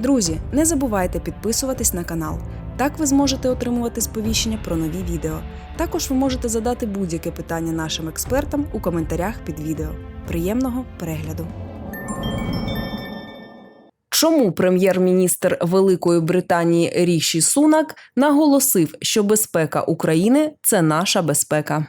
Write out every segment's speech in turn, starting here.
Друзі, не забувайте підписуватись на канал. Так ви зможете отримувати сповіщення про нові відео. Також ви можете задати будь-яке питання нашим експертам у коментарях під відео. Приємного перегляду! Чому прем'єр-міністр Великої Британії Ріші Сунак наголосив, що безпека України це наша безпека?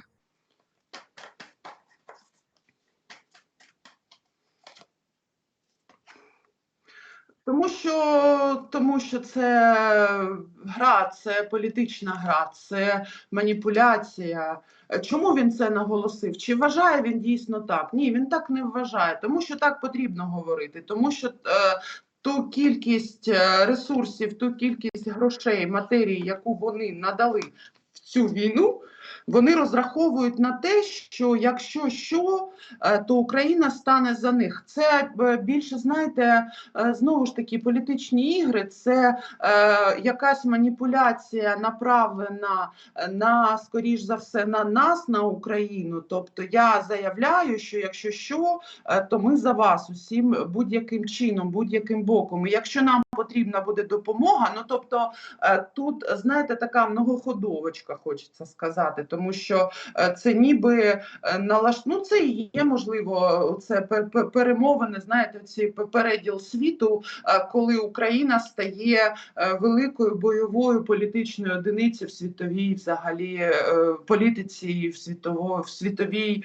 Тому що, тому що це гра, це політична гра, це маніпуляція. Чому він це наголосив? Чи вважає він дійсно так? Ні, він так не вважає, тому що так потрібно говорити, тому що. Е, ту кількість е, ресурсів, ту кількість грошей, матерії, яку вони надали в цю війну, вони розраховують на те, що якщо що, е, то Україна стане за них. Це е, більше знаєте, е, знову ж таки політичні ігри, це якась маніпуляція направлена на скоріш за все на нас, на Україну. Тобто я заявляю, що якщо що, то ми за вас усім будь-яким чином, будь-яким боком. І якщо нам потрібна буде допомога, ну тобто е, тут знаєте, така многоходовочка, хочеться сказати, тому що е, це ніби е, налаш... ну це і є можливо це пер- пер- перемовини, знаєте, ці переділ світу, коли Україна стає великою бойовою політичною одиницею в світовій взагалі політиці, в світово в світовій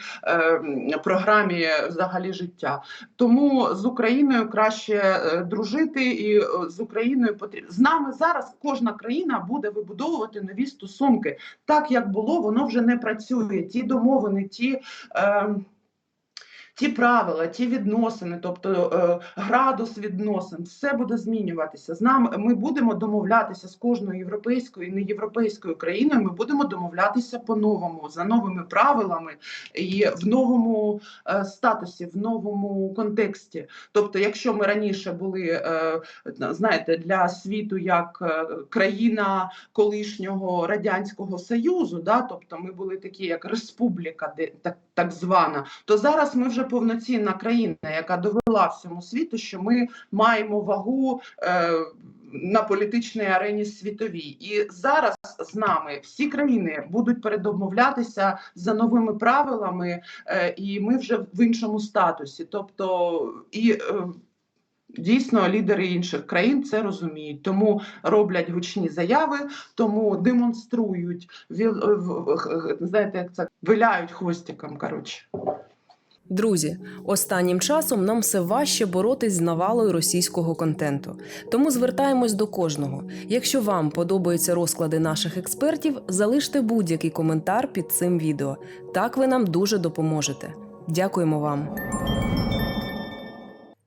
програмі взагалі життя. Тому з Україною краще дружити, і з Україною потрібно з нами зараз. Кожна країна буде вибудовувати нові стосунки. Так як було, воно вже не працює. Ті домовини, ті. Е, Ті правила, ті відносини, тобто е, градус відносин, все буде змінюватися. З нами ми будемо домовлятися з кожною європейською і неєвропейською країною. Ми будемо домовлятися по-новому за новими правилами і в новому е, статусі, в новому контексті. Тобто, якщо ми раніше були, е, знаєте, для світу як країна колишнього радянського союзу, да, тобто ми були такі, як республіка, де так, так звана, то зараз ми вже повноцінна країна, яка довела всьому світу, що ми маємо вагу. Е, на політичній арені світовій, і зараз з нами всі країни будуть передомовлятися за новими правилами, е, і ми вже в іншому статусі. Тобто і е, дійсно лідери інших країн це розуміють, тому роблять гучні заяви, тому демонструють знаєте, як це виляють хвостиком. Коротше. Друзі, останнім часом нам все важче боротись з навалою російського контенту. Тому звертаємось до кожного. Якщо вам подобаються розклади наших експертів, залиште будь-який коментар під цим відео. Так ви нам дуже допоможете. Дякуємо вам.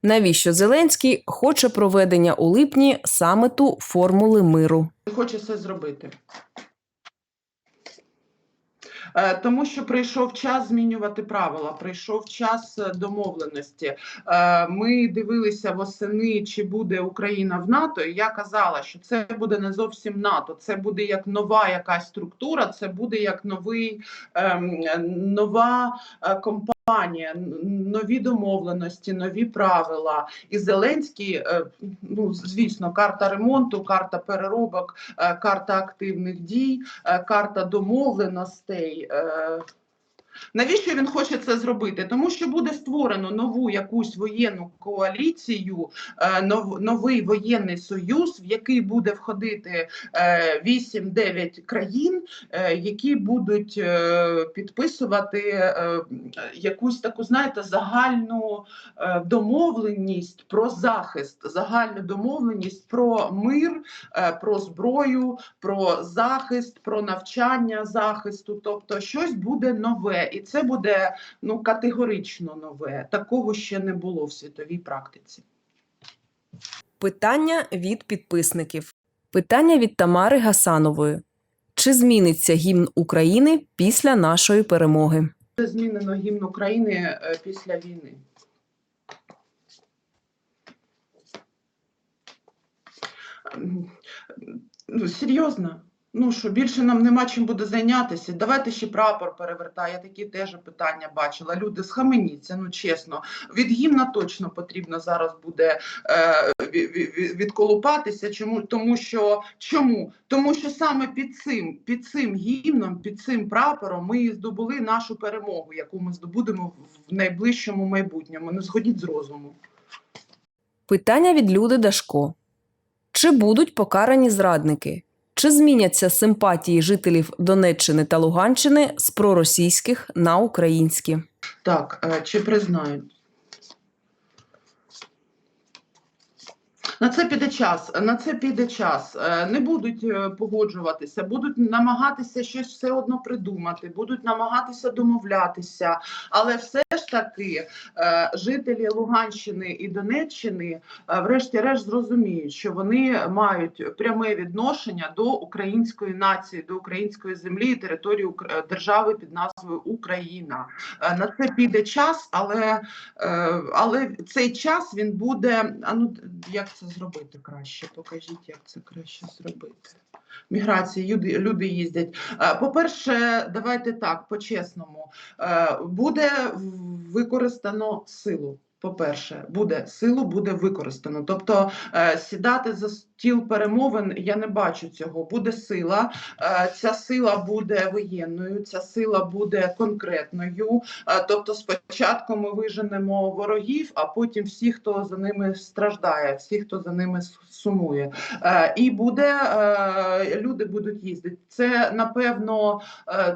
Навіщо Зеленський хоче проведення у липні саміту формули миру? Хоче це зробити. Е, Тому що прийшов час змінювати правила, прийшов час е, домовленості. Е, Ми дивилися восени, чи буде Україна в НАТО. І я казала, що це буде не зовсім НАТО, це буде як нова якась структура, це буде як новий ем, нова компанія. Нові домовленості, нові правила, і Зеленський, е, ну звісно, карта ремонту, карта переробок, е, карта активних дій, е, карта домовленостей. Е. Навіщо він хоче це зробити? Тому що буде створено нову якусь воєнну коаліцію, е, новий воєнний союз, в який буде входити е, 8-9 країн, е, які будуть е, підписувати е, якусь таку, знаєте, загальну е, домовленість про захист, загальну домовленість про мир, е, про зброю, про захист, про навчання захисту. Тобто щось буде нове, і це буде ну категорично нове. Такого ще не було в світовій практиці. Питання від підписників. Питання від Тамари Гасанової. Чи зміниться гімн України після нашої перемоги? Це змінено гімн України е, після війни. М, Ну, серйозно. Ну що, більше нам нема чим буде зайнятися. Давайте ще прапор перевертає. Я такі теж питання бачила. Люди, схаменіться, ну чесно. Від гімна точно потрібно зараз буде е, ві- ві- ві- відколупатися. Чому? Тому що чому? Тому що саме під цим, під цим гімном, під цим прапором ми здобули нашу перемогу, яку ми здобудемо в найближчому майбутньому. Не сходіть з розуму. Питання від Люди Дашко: чи будуть покарані зрадники? Чи зміняться симпатії жителів Донеччини та Луганщини з проросійських на українські? Так, е, чи признають? На це піде час. На це піде час. Е, Не будуть е, погоджуватися, будуть намагатися щось все одно придумати, будуть намагатися домовлятися. Але все ж таки е, жителі Луганщини і Донеччини, е, врешті-решт, зрозуміють, що вони мають пряме відношення до української нації, до української землі і території держави під назвою Україна. Е, На це піде час, але, але цей час він буде. А ну як це зробити краще? Покажіть, як це краще зробити. Міграції люди, їздять. Е, По-перше, давайте так, по-чесному. Е, Буде використано силу. По-перше, буде силу буде використано. Тобто е, сідати за стіл перемовин я не бачу цього. Буде сила, е, ця сила буде воєнною, ця сила буде конкретною. Е, Тобто, спочатку ми виженемо ворогів, а потім всі, хто за ними страждає, всі, хто за ними сумує. Е, І буде люди будуть їздити. Це напевно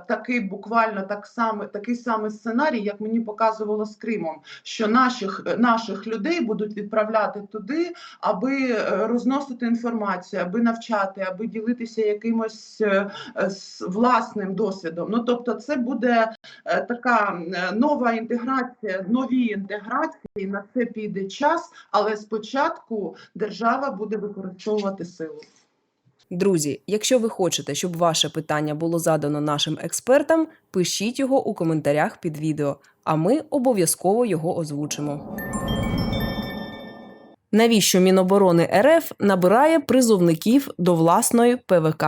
такий буквально так само, такий самий сценарій, як мені показувало з Кримом, що наших наших людей будуть відправляти туди, аби розносити інформацію, аби навчати, аби ділитися якимось е, е, власним досвідом. Ну тобто, це буде е, така нова інтеграція, нові інтеграції. На це піде час, але спочатку держава буде використовувати силу. Друзі, якщо ви хочете, щоб ваше питання було задано нашим експертам, пишіть його у коментарях під відео, а ми обов'язково його озвучимо. Навіщо Міноборони РФ набирає призовників до власної ПВК?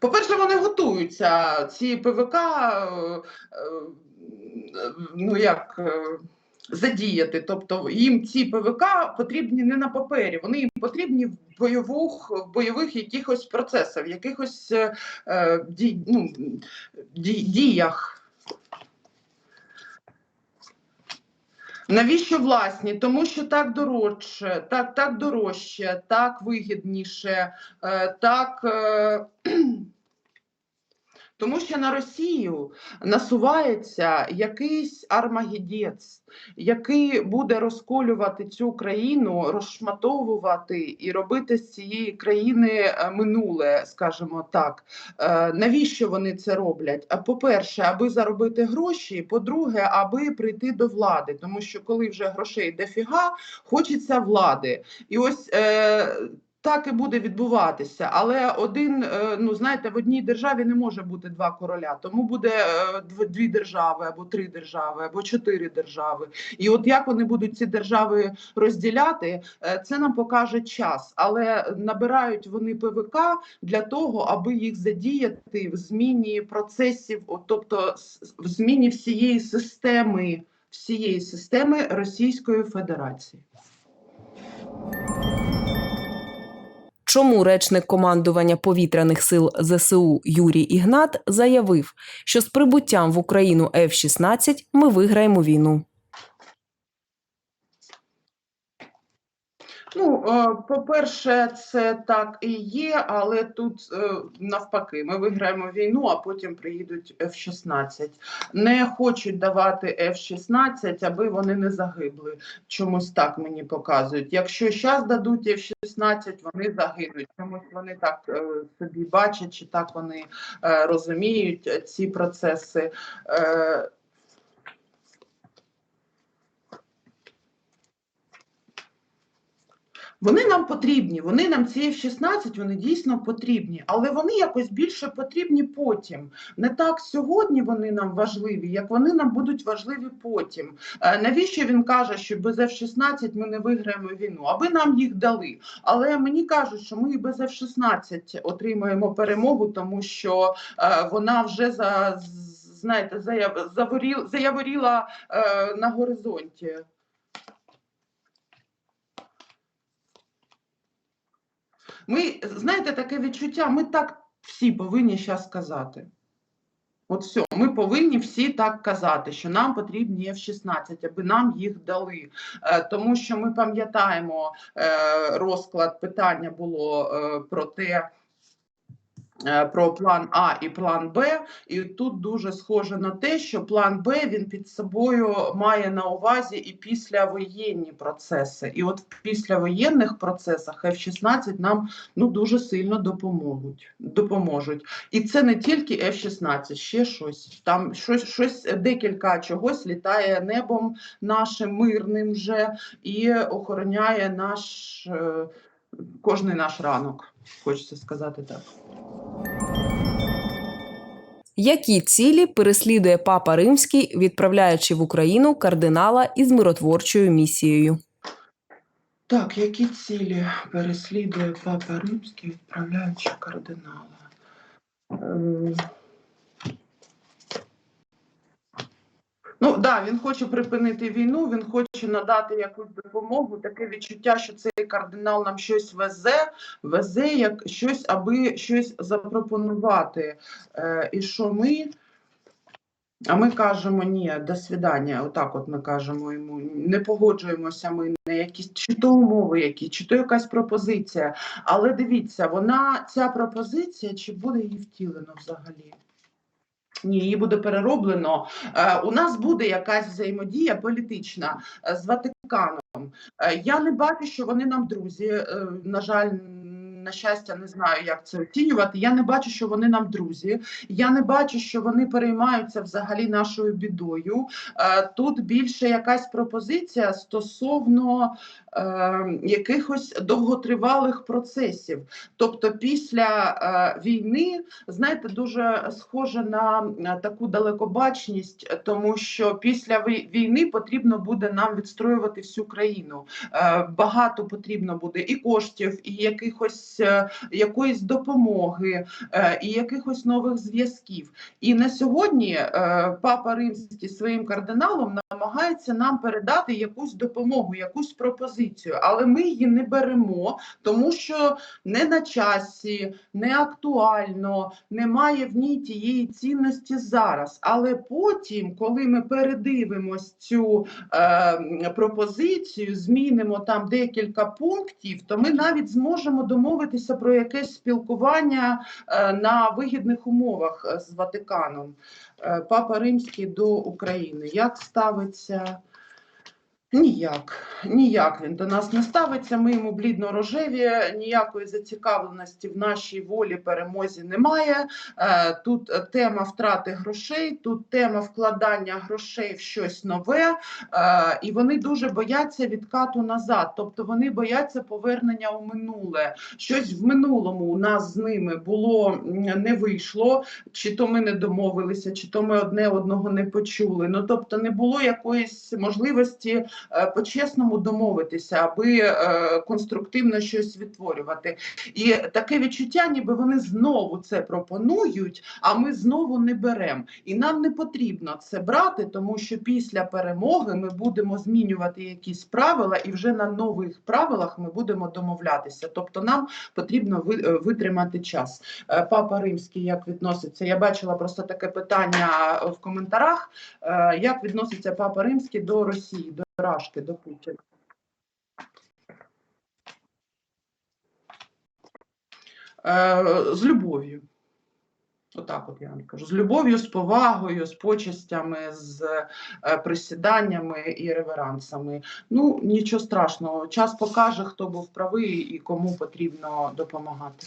По-перше, вони готуються. Ці ПВК, е, е, ну як е, задіяти. Тобто їм ці ПВК потрібні не на папері, вони їм потрібні в бойових, в бойових якихось процесах, в якихось е, е, ді, ну, ді, діях. Навіщо власні? Тому що так дорожче, так, так дорожче, так вигідніше, е, так. Е, тому що на Росію насувається якийсь армагедець, який буде розколювати цю країну, розшматовувати і робити з цієї країни е, минуле, скажімо так. Е, Навіщо вони це роблять? А по-перше, аби заробити гроші. По-друге, аби прийти до влади, тому що коли вже грошей дофіга, хочеться влади. І ось. Е, так і буде відбуватися, але один, е, ну знаєте, в одній державі не може бути два короля, тому буде е, дві держави, або три держави, або чотири держави. І от як вони будуть ці держави розділяти, е, це нам покаже час. Але набирають вони ПВК для того, аби їх задіяти в зміні процесів, тобто в зміні всієї системи, всієї системи Російської Федерації. Чому речник командування повітряних сил ЗСУ Юрій Ігнат заявив, що з прибуттям в Україну F-16 ми виграємо війну? Ну, е, по-перше, це так і є, але тут е, навпаки, ми виграємо війну, а потім приїдуть F-16. Не хочуть давати F-16, аби вони не загибли. Чомусь так мені показують. Якщо зараз дадуть F-16, вони загинуть. Чомусь вони так е, собі бачать, чи так вони розуміють ці процеси. Вони нам потрібні, вони нам ці F-16, вони дійсно потрібні, але вони якось більше потрібні потім. Не так сьогодні вони нам важливі, як вони нам будуть важливі потім. Е, Навіщо він каже, що без F-16 ми не виграємо війну? Аби нам їх дали. Але мені кажуть, що ми і без F-16 отримаємо перемогу, тому що е, вона вже за знаєте, заяв, заворіл, заяворіла е, на горизонті. Ми, знаєте, таке відчуття, ми так всі повинні зараз сказати. От все, ми повинні всі так казати, що нам потрібні F-16, аби нам їх дали. Е, тому що ми пам'ятаємо, е, розклад питання було е, про те, про план А і план Б, і тут дуже схоже на те, що план Б він під собою має на увазі і післявоєнні процеси. І от в післявоєнних процесах F-16 нам ну дуже сильно допоможуть. допоможуть. І це не тільки F-16, ще щось. Там щось, щось декілька чогось літає небом нашим мирним вже і охороняє наш е, кожний наш ранок. Хочеться сказати так. Які цілі переслідує папа Римський, відправляючи в Україну кардинала із миротворчою місією? Так, які цілі переслідує Папа Римський, відправляючи кардинала? Ну да, він хоче припинити війну, він хоче надати якусь допомогу. Таке відчуття, що цей кардинал нам щось везе, везе як щось, аби щось запропонувати. Е, і що ми. А ми кажемо ні, до свидання. Отак, от ми кажемо йому. Не погоджуємося ми на якісь чи то умови, які, чи то якась пропозиція. Але дивіться, вона ця пропозиція, чи буде її втілено взагалі? Ні, її буде перероблено. Е, у нас буде якась взаємодія політична е, з Ватиканом. Е, я не бачу, що вони нам друзі. На жаль, на щастя, не знаю, як це оцінювати. Я не бачу, що вони нам друзі. Я не бачу, що вони переймаються взагалі нашою бідою. Е, тут більше якась пропозиція стосовно е, якихось довготривалих процесів. Тобто, після е, війни, знаєте, дуже схоже на таку далекобачність, тому що після вій- війни потрібно буде нам відстроювати всю країну. Багато потрібно буде і коштів, і якихось е, якоїсь допомоги, е, і якихось нових зв'язків. І на сьогодні е, папа римський своїм кардиналом намагається нам передати якусь допомогу, якусь пропозицію, але ми її не беремо, тому що не на часі, не актуально, немає в ній тієї цінності зараз. Але потім, коли ми передивимось цю е, пропозицію, змінимо там декілька пунктів, то ми навіть зможемо домовитися про якесь спілкування е, на вигідних умовах е, з Ватиканом. Е, Папа Римський до України. Як ставиться? Ніяк, ніяк він до нас не ставиться. Ми йому блідно-рожеві, ніякої зацікавленості в нашій волі перемозі немає. Е, Тут е, тема втрати грошей, тут тема вкладання грошей в щось нове, е, і вони дуже бояться відкату назад. Тобто вони бояться повернення у минуле. Щось в минулому у нас з ними було не вийшло, чи то ми не домовилися, чи то ми одне одного не почули. Ну тобто не було якоїсь можливості по-чесному домовитися, аби е, конструктивно щось відтворювати. І таке відчуття, ніби вони знову це пропонують, а ми знову не беремо. І нам не потрібно це брати, тому що після перемоги ми будемо змінювати якісь правила, і вже на нових правилах ми будемо домовлятися. Тобто нам потрібно е, витримати час. Е, Папа Римський як відноситься? Я бачила просто таке питання в коментарях. Е, Як відноситься Папа Римський до Росії, Рашки, до Путіна? Е, З любов'ю. Отак, от я вам кажу, з любов'ю, з повагою, з почестями, з е, присіданнями і реверансами. Ну нічого страшного. Час покаже, хто був правий і кому потрібно допомагати.